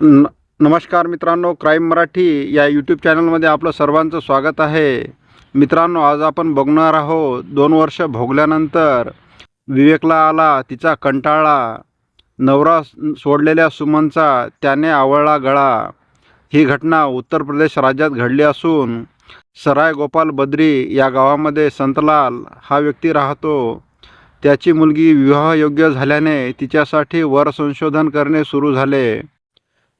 न नमस्कार मित्रांनो क्राईम मराठी या यूट्यूब चॅनलमध्ये आपलं सर्वांचं स्वागत आहे. मित्रांनो आज आपण बघणार आहोत दोन वर्ष भोगल्यानंतर विवेकला आला तिचा कंटाळा. नवरा सोडलेल्या सुमनचा त्याने आवळला गळा. ही घटना उत्तर प्रदेश राज्यात घडली असून सराय गोपाल बद्री या गावामध्ये संतलाल हा व्यक्ती राहतो. त्याची मुलगी विवाहयोग्य झाल्याने तिच्यासाठी वर संशोधन करणे सुरू झाले.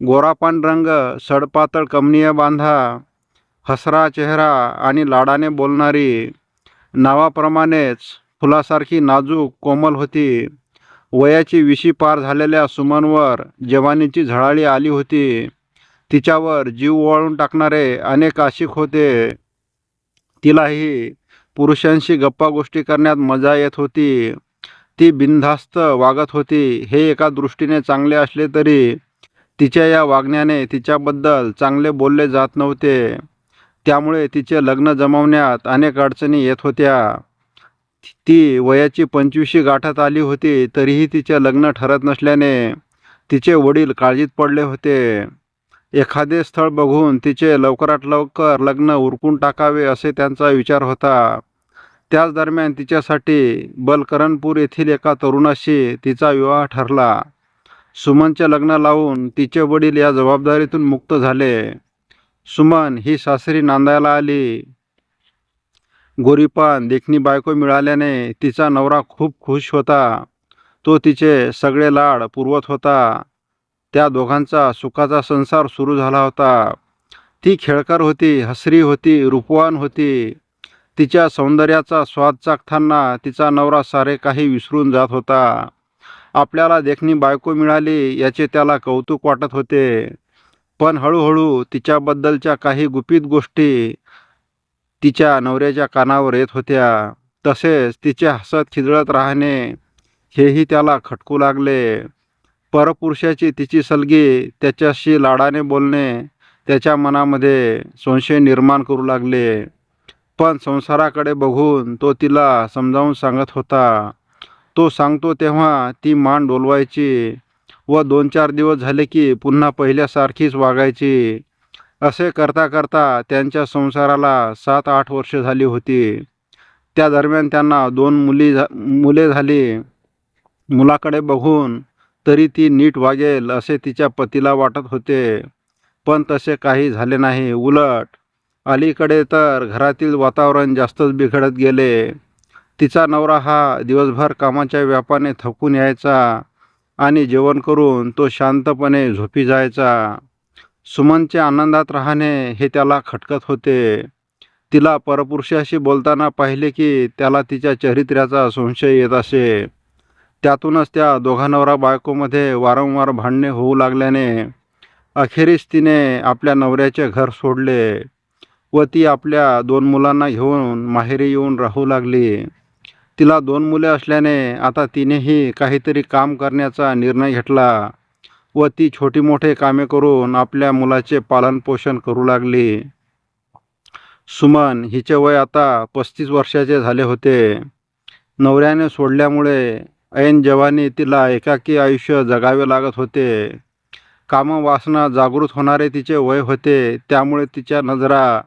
गोरापान रंग सडपातळ कमनीय बांधा हसरा चेहरा आणि लाडाने बोलणारी नावाप्रमाणेच फुलासारखी नाजूक कोमल होती. वयाची विशी पार झालेल्या सुमनवर जवानीची झळाळी आली होती. तिच्यावर जीव ओवाळून टाकणारे अनेक आशिक होते. तिलाही पुरुषांशी गप्पा गोष्टी करण्यात मजा येत होती. ती बिनधास्त वागत होती. हे एका दृष्टीने चांगले असले तरी तिच्या या वागण्याने तिच्याबद्दल चांगले बोलले जात नव्हते. त्यामुळे तिचे लग्न जमवण्यात अनेक अडचणी येत होत्या. ती वयाची पंचवीशी गाठत आली होती तरीही तिचे लग्न ठरत नसल्याने तिचे वडील काळजीत पडले होते. एखादे स्थळ बघून तिचे लवकरात लवकर लग्न उरकून टाकावे असे त्यांचा विचार होता. त्याच दरम्यान तिच्यासाठी बलकरणपूर येथील एका तरुणाशी तिचा विवाह ठरला. सुमनच्या लग्न लावून तिचे वडील या जबाबदारीतून मुक्त झाले. सुमन ही सासरी नांदायला आली. गोरीपान देखणी बायको मिळाल्याने तिचा नवरा खूप खुश होता. तो तिचे सगळे लाड पुरवत होता. त्या दोघांचा सुखाचा संसार सुरू झाला होता. ती खेळकर होती हसरी होती रूपवान होती. तिच्या सौंदर्याचा स्वाद चाखताना तिचा नवरा सारे काही विसरून जात होता. आपल्याला देखणी बायको मिळाली याचे त्याला कौतुक वाटत होते. पण हळूहळू तिच्याबद्दलच्या काही गुपित गोष्टी तिच्या नवऱ्याच्या कानावर येत होत्या. तसेच तिचे हसत खिदळत राहणे हेही त्याला खटकू लागले. परपुरुषाची तिची सलगी त्याच्याशी लाडाने बोलणे त्याच्या मनामध्ये संशय निर्माण करू लागले. पण संसाराकडे बघून तो तिला समजावून सांगत होता. तो सांगतो तेव्हा ती मान डोलवायची व दोन चार दिवस झाले की पुन्हा पहिल्यासारखीच वागायची. असे करता करता त्यांच्या संसाराला सात आठ वर्ष झाली होती. त्या दरम्यान त्यांना दोन मुली झा मुले झाली. मुलाकडे बघून तरी ती नीट वागेल असे तिच्या पतीला वाटत होते. पण तसे काही झाले नाही. उलट अलीकडे तर घरातील वातावरण जास्तच बिघडत गेले. तिचा नवरा हा दिवसभर कामाच्या व्यापाने थकून यायचा आणि जेवण करून तो शांतपणे झोपी जायचा. सुमनचे आनंदात राहणे हे त्याला खटकत होते. तिला परपुरुषाशी बोलताना पाहिले की त्याला तिच्या चरित्र्याचा संशय येत असे. त्यातूनच त्या दोघा नवरा बायकोमध्ये वारंवार भांडणे होऊ लागल्याने अखेरीस तिने आपल्या नवऱ्याचे घर सोडले व ती आपल्या दोन मुलांना घेऊन माहेरी येऊन राहू लागली. तिला दोन मुले असल्याने आता तिनेही काहीतरी काम करण्याचा निर्णय घेतला व ती छोटी मोठे कामे करून आपल्या मुलाचे पालनपोषण करू लागली. सुमन हिचे वय आता पस्तीस वर्षाचे झाले होते. नवऱ्याने सोडल्यामुळे ऐन जवानी तिला एकाकी आयुष्य जगावे लागत होते. कामवासना जागृत होणारे तिचे वय होते त्यामुळे तिच्या नजरा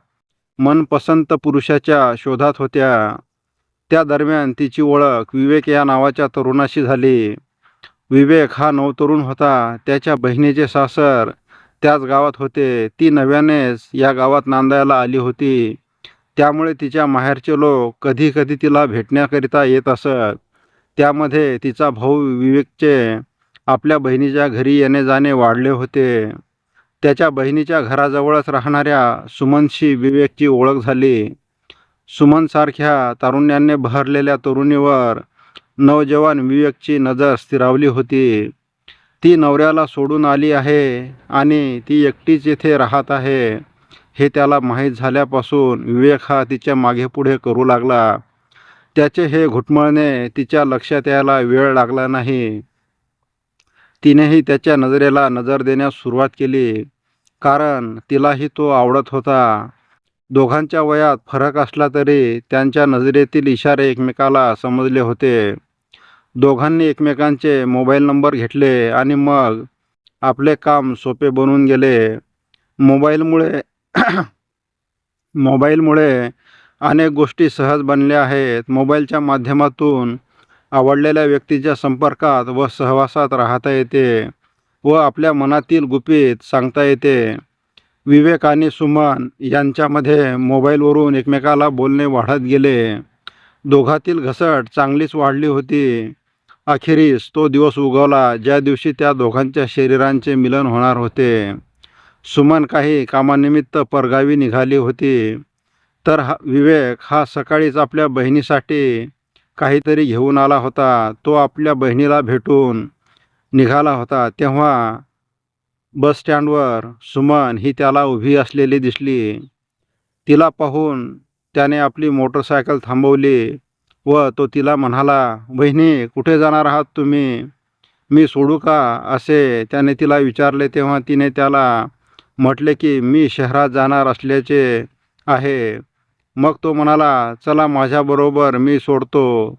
मनपसंत पुरुषाच्या शोधात होत्या. त्या दरम्यान तिची ओळख विवेक या नावाच्या तरुणाशी झाली. विवेक हा नवतरुण होता. त्याच्या बहिणीचे सासर त्याच गावात होते. ती नव्यानेच या गावात नांदायला आली होती. त्यामुळे तिच्या माहेरचे लोक कधी कधी तिला भेटण्याकरिता येत असत. त्यामध्ये तिचा भाऊ विवेकचे आपल्या बहिणीच्या घरी येणे जाणे वाढले होते. त्याच्या बहिणीच्या घराजवळच राहणाऱ्या सुमनशी विवेकची ओळख झाली. सुमनसारख्या तारुण्याने बहरलेल्या तरुणीवर नवजवान विवेकची नजर स्थिरावली होती. ती नवऱ्याला सोडून आली आहे आणि ती एकटीच येथे राहत आहे. हे त्याला माहीत झाल्यापासून विवेक हा तिच्या मागेपुढे करू लागला. त्याचे हे घुटमळणे तिच्या लक्षात यायला वेळ लागला नाही. तिनेही त्याच्या नजरेला नजर देण्यास सुरुवात केली कारण तिलाही तो आवडत होता. दोघांच्या वयात फरक असला तरी त्यांच्या नजरेतील इशारे एकमेकाला समजले होते. दोघांनी एकमेकांचे मोबाईल नंबर घेतले आणि मग आपले काम सोपे बनून गेले. मोबाईलमुळे मोबाईलमुळे अनेक गोष्टी सहज बनल्या आहेत. मोबाईलच्या माध्यमातून आवडलेल्या व्यक्तीच्या संपर्कात व सहवासात राहता येते व आपल्या मनातील गुपित सांगता येते. विवेक आणि सुमन यांच्यामध्ये मोबाईलवरून एकमेकाला बोलणे वाढत गेले. दोघातील घसट चांगलीच वाढली होती. अखेरीस तो दिवस उगवला ज्या दिवशी त्या दोघांच्या शरीरांचे मिलन होणार होते. सुमन काही कामानिमित्त परगावी निघाली होती. तर हा विवेक हा सकाळीच आपल्या बहिणीसाठी काहीतरी घेऊन आला होता. तो आपल्या बहिणीला भेटून निघाला होता. तेव्हा बस स्टँडवर सुमन ही त्याला उभी असलेली दिसली. तिला पाहून त्याने आपली मोटरसायकल थांबवली व तो तिला म्हणाला बहिणी कुठे जाणार आहात तुम्ही? मी सोडू का? असे त्याने तिला विचारले तेव्हा तिने त्याला म्हटले की मी शहरात जाणार असल्याचे आहे. मग तो म्हणाला चला माझ्याबरोबर मी सोडतो.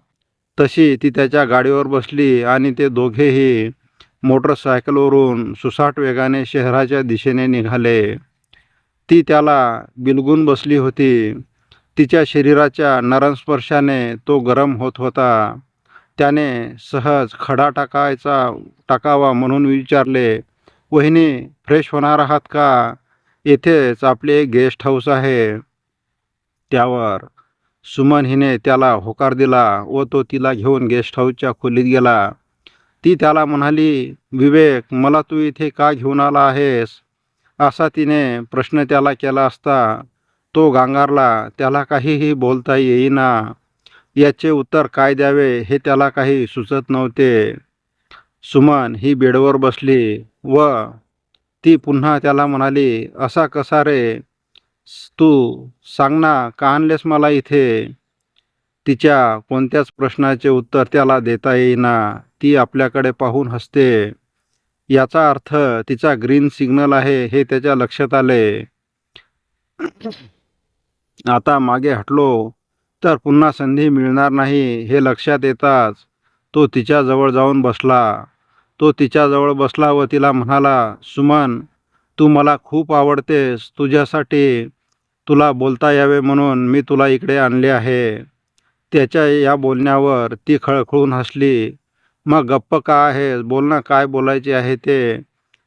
तशी ती त्याच्या गाडीवर बसली आणि ते दोघेही मोटरसायकलवरून सुसाट वेगाने शहराच्या दिशेने निघाले. ती त्याला बिलगून बसली होती. तिच्या शरीराच्या नरमस्पर्शाने तो गरम होत होता. त्याने सहज खडा टाकायचा टाकावा म्हणून विचारले वहिनी फ्रेश होणार आहात का? येथेच आपले गेस्ट हाऊस आहे. त्यावर सुमन हिने त्याला होकार दिला व तो तिला घेऊन गेस्ट हाऊसच्या खोलीत गेला. ती त्याला म्हणाली विवेक मला तू इथे का घेऊन आला आहेस? असा तिने प्रश्न त्याला केला असता तो गांगारला त्याला काहीही बोलता येईना. याचे उत्तर काय द्यावे हे त्याला काही सुचत नव्हते. सुमन ही बेडवर बसली व ती पुन्हा त्याला म्हणाली असा कसा रे? तू सांग ना का आणलेस मला इथे? तिच्या कोणत्याच प्रश्नाचे उत्तर त्याला देता येईना. ती आपल्याकडे पाहून हसते. याचा अर्थ तिचा ग्रीन सिग्नल आहे हे त्याच्या लक्षात आले. आता मागे हटलो तर पुन्हा संधी मिळणार नाही हे लक्षात येताच तो तिच्याजवळ जाऊन बसला. तो तिच्याजवळ बसला व तिला म्हणाला सुमन तू मला खूप आवडतेस तुझ्यासाठी तुला बोलता यावे म्हणून मी तुला इकडे आणले आहे. त्याच्या या बोलण्यावर ती खळखळून हसली. मग गप्प का आहे? बोलणं काय बोलायचे आहे ते?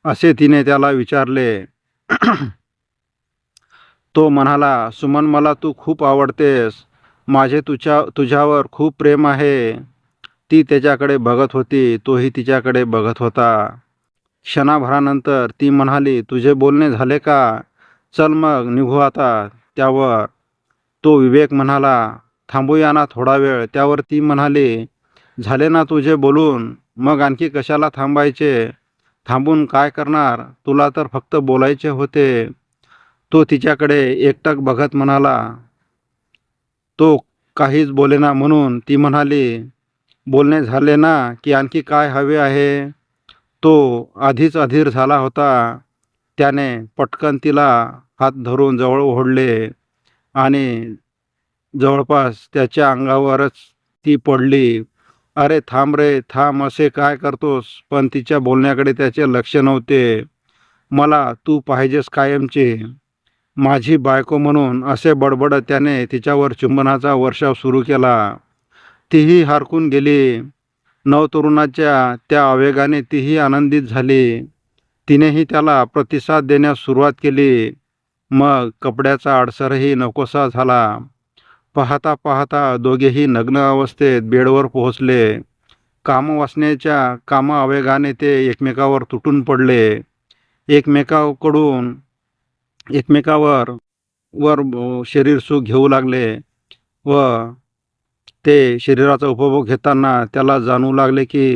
असे तिने त्याला विचारले. तो म्हणाला सुमन मला तू खूप आवडतेस. माझे तुझ्या तुझ्यावर खूप प्रेम आहे. ती त्याच्याकडे बघत होती तोही तिच्याकडे बघत होता. क्षणाभरानंतर ती म्हणाली तुझे बोलणे झाले का? चल मग निघू आता त्यावर. तो विवेक म्हणाला थांबूया ना थोडा वेळ. त्यावर ती म्हणाली झाले ना तुझे बोलून? मग आणखी कशाला थांबायचे? थांबून काय करणार? तुला तर फक्त बोलायचे होते. तो तिच्याकडे एकटक बघत म्हणाला तो काहीच बोलेना म्हणून ती म्हणाली बोलणे झाले ना की आणखी काय हवे आहे? तो आधीच अधीर झाला होता. त्याने पटकन तिला हात धरून जवळ ओढले आणि जवळपास त्याच्या अंगावरच ती पडली. अरे थांब रे थांब असे काय करतोस? पण तिच्या बोलण्याकडे त्याचे लक्ष नव्हते. मला तू पाहिजेस कायमचे. माझी बायको म्हणून असे बडबडत त्याने तिच्यावर चुंबनाचा वर्षाव सुरू केला. तीही हरकून गेली. नवतरुणाच्या त्या आवेगाने तीही आनंदित झाली. तिनेही त्याला प्रतिसाद देण्यास सुरुवात केली. मग कपड्याचा अडसरही नकोसा झाला. पाहता पाहता दोघेही नग्न अवस्थेत बेडवर पोहोचले. कामवासनेच्या वाचण्याच्या आवेगाने ते एकमेकावर तुटून पडले. एकमेकाकडून एकमेकावर वर शरीर सुख घेऊ लागले व ते शरीराचा उपभोग घेताना त्याला जाणू लागले की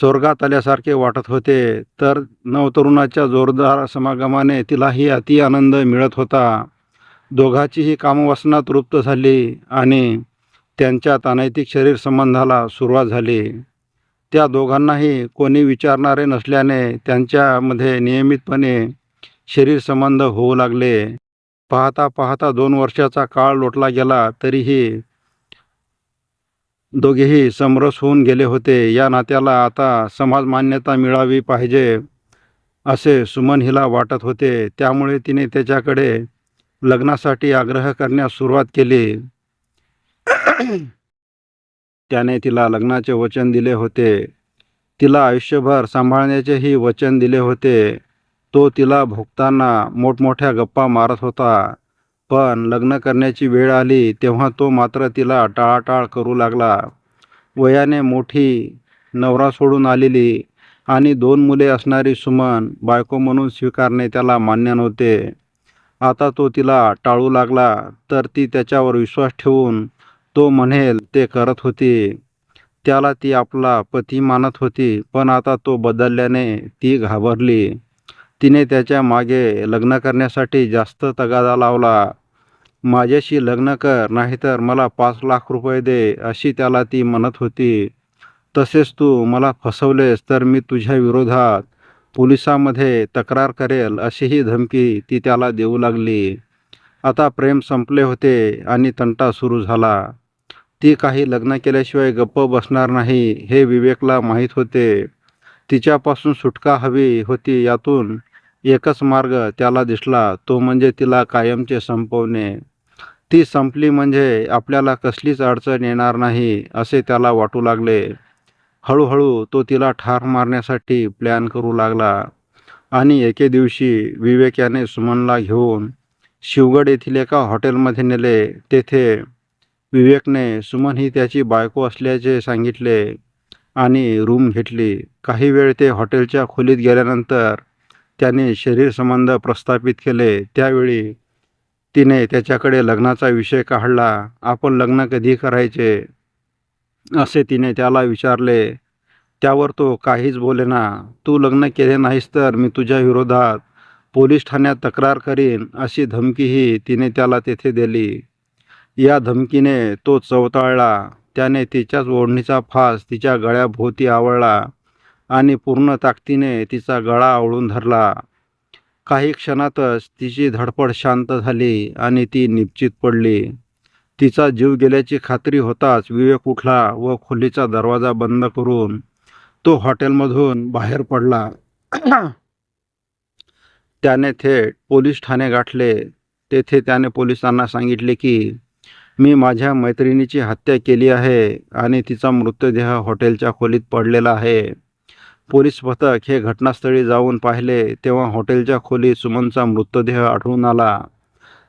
स्वर्गात आल्यासारखे वाटत होते. तर नवतरुणाच्या जोरदार समागमाने तिलाही अति आनंद मिळत होता. दोघांचीही कामवासना तृप्त झाली आणि त्यांच्यात अनैतिक शरीर संबंधाला सुरुवात झाली. त्या दोघांनाही कोणी विचारणारे नसल्याने त्यांच्यामध्ये नियमितपणे शरीर संबंध होऊ लागले. पाहता पाहता दोन वर्षाचा काळ लोटला गेला तरीही दोघेही समरस होऊन गेले होते. या नात्याला आता समाज मान्यता मिळावी पाहिजे असे सुमन हिला वाटत होते. त्यामुळे तिने त्याच्याकडे लग्नासाठी आग्रह करण्यास सुरुवात केली. त्याने तिला लग्नाचे वचन दिले होते. तिला आयुष्यभर सांभाळण्याचेही वचन दिले होते. तो तिला भोगताना मोठमोठ्या गप्पा मारत होता. पण लग्न करण्याची वेळ आली तेव्हा तो मात्र तिला टाळाटाळ करू लागला. वयाने मोठी नवरा सोडून आलेली आणि दोन मुले असणारी सुमन बायको म्हणून स्वीकारणे त्याला मान्य नव्हते. आता तो तिला टाळू लागला तर ती त्याच्यावर विश्वास ठेवून तो म्हणेल ते करत होती. त्याला ती आपला पती मानत होती पण आता तो बदलल्याने ती घाबरली. तिने त्याच्यामागे लग्न करण्यासाठी जास्त तगादा लावला. माझ्याशी लग्न कर नाहीतर मला पाच लाख रुपये दे अशी त्याला ती म्हणत होती. तसेच तू मला फसवलेस तर मी तुझ्या विरोधात पोलिसामध्ये तक्रार करेल अशीही धमकी ती त्याला देऊ लागली. आता प्रेम संपले होते आणि तंटा सुरू झाला. ती काही लग्न केल्याशिवाय गप्प बसणार नाही हे विवेकला माहीत होते. तिच्यापासून सुटका हवी होती यातून एकच मार्ग त्याला दिसला तो म्हणजे तिला कायमचे संपवणे. ती संपली म्हणजे आपल्याला कसलीच अडचण येणार नाही असे त्याला वाटू लागले. हळूहळू तो तिला ठार मारण्यासाठी प्लॅन करू लागला आणि एके दिवशी विवेक याने सुमनला घेऊन शिवगड येथील एका हॉटेलमध्ये नेले. तेथे विवेकने सुमन ही त्याची बायको असल्याचे सांगितले आणि रूम घेतली. काही वेळ ते हॉटेलच्या खोलीत गेल्यानंतर त्याने शरीर संबंध प्रस्थापित केले. त्यावेळी तिने त्याच्याकडे लग्नाचा विषय काढला. आपण लग्न कधी करायचे? असे तिने त्याला विचारले त्यावर तो काहीच बोलेना तू लग्न केले नाहीस तर मी तुझ्या विरोधात पोलीस ठाण्यात तक्रार करीन अशी धमकीही तिने त्याला तेथे दिली. या धमकीने तो चवताळला. त्याने तिच्याच ओढणीचा फास तिच्या गळ्याभोवती आवळला आणि पूर्ण ताकदीने तिचा गळा आवळून धरला. काही क्षणातच तिची धडपड शांत झाली आणि ती निश्चित पडली. तिचा जीव गेल्याची खात्री होताच विवेक उठला व खोलीचा दरवाजा बंद करून तो हॉटेलमधून बाहेर पडला. त्याने थेट पोलीस ठाणे गाठले. तेथे त्याने पोलिसांना सांगितले की मी माझ्या मैत्रिणीची हत्या केली आहे आणि तिचा मृतदेह हॉटेलच्या खोलीत पडलेला आहे. पोलीस पथक हे घटनास्थळी जाऊन पाहिले तेव्हा हॉटेलच्या खोलीत सुमनचा मृतदेह आढळून आला.